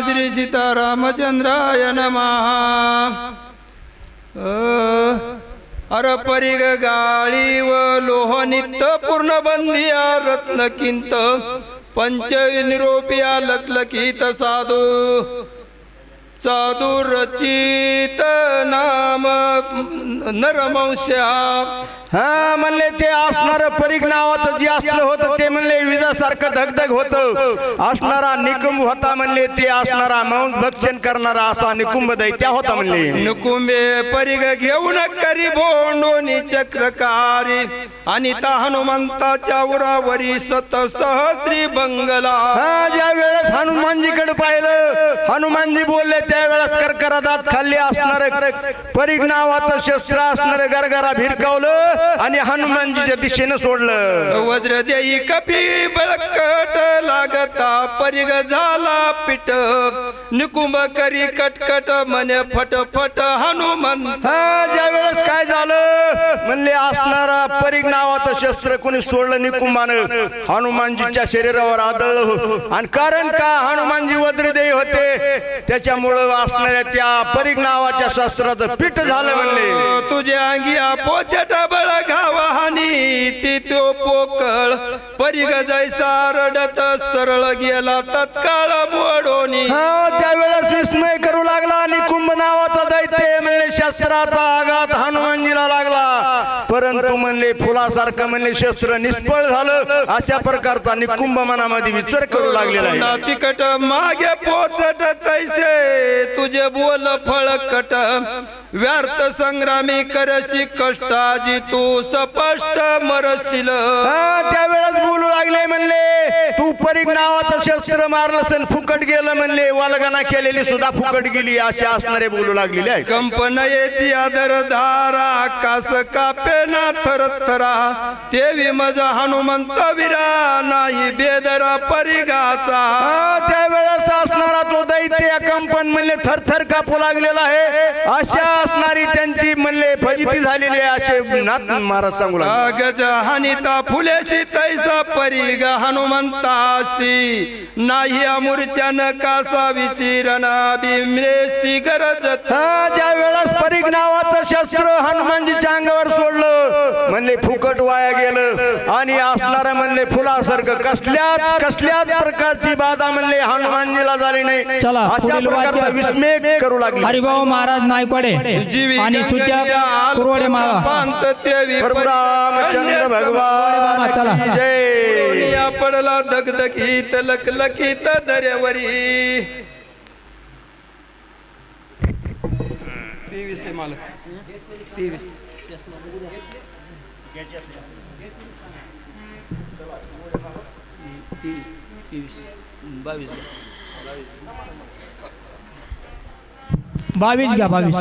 श्री सीतारामचंद्राय नमः। अर परिग गाळी व लोह नित्य पूर्ण बंदिया रत्न किंत पंच निरोपिया लखलखित साधू। साधू रचित नाम नरमंस्या हा म्हणले ते असणार परीग नावाचं जे असलं होतं ते म्हणले विजासारखं धगधग होतं. असणारा निकुंभ होता म्हणले ते असणारा मौन भक्षण करणारा असा निकुंभ दैत्या होता म्हणले. नुकुंबे परिग घेऊन करी भोंडोनी चक्रकारी. आणि ता हनुमंताच्या उरावरी सत सहस्त्री बंगला. हा ज्या वेळेस हनुमानजीकडे पाहिलं हनुमानजी बोलले त्यावेळेस करकरादात खाल्ली असणार परीग नावाचं शस्त्र असणार गरगरा भिरकावलं आणि हनुमानजीच्या दिशेनं सोडलं. वज्र देई कपी बळकट लागता परिग झाला पिट. निकुंभ करी कटकट म्हणे फट फट हनुमंत. हा ज्या वेळेस काय झालं? म्हणले असणारा परीग नावाचं शस्त्र कोणी सोडलं निकुंभानं हनुमानजीच्या शरीरावर आदळलं आणि कारण का हनुमानजी वज्रदेही होते? त्याच्यामुळं असणाऱ्या त्या परीग नावाच्या शस्त्राचं पीठ झालं म्हणले. तुझ्या अंगिया पोचट बळ घावा हानी ती तो पोकळ. परिग जैसा रडत सरळ गेला तत्काळ मोडोनी हा त्यावेळेस विस्मय करू लागला निकुंभ नावाचा दैत्य म्हणले शस्त्राचा आघात हनुमानजीला लागला. परंतु म्हणले फुलासारखं म्हणले शस्त्र निष्फळ झालं. अशा प्रकारचा निकुंभ मनामध्ये विचार करू लागलेला आहे. तिकट मागे पोचट तैसे तुझे बोल फळकट व्यर्थ संग्रामी करशी कष्टाजी तू स्पष्ट मरशील. हा, त्यावेळेस बोलू लागले म्हणले तू परीग नावाचं शस्त्र मारलं सण फुकट गेलं म्हणले वालगाना केलेली सुद्धा फुकट गेली असे असणारे बोलू लागलेले आहे कंपनयेची आदर धारा आकाश कापे ना थर थरा तेवी मज हनुमंत विरा नाही बेदरा परिगाचा त्यावेळेस असणारा तो दैत्य कंपन म्हणले थरथर कापू लागलेला आहे. अशा असणारी त्यांची म्हणले फजिती झालेली आहे असे नाथ महाराज सांगू लागले. फुलेशी तैसा परिग हनुमंतासी नाही अमूर्च्यान कासा विशिरणा बिमलेसी गरज ज्या वेळेस परीग नावाचं शस्त्र हनुमानजीच्या म्हणले फुकट वाया गेलं. आणि असणारं म्हणले फुलासारखं कसल्याच कसल्याच प्रकारची बाधा म्हणले हनुमानजीला झाली नाही. चला, अशा प्रकारचा. विस्मेय करू लागले. हरिभाऊ महाराज नायकवाडे आणि सूचक कुरवडे रामचंद्र भगवान चला. जय. पडला दगदगीत लखलखीत दर्यावरी. तेवीस आहे मालक. तेवीस. तेवीस तेवीस बावीस. बावीस घ्या बावीस.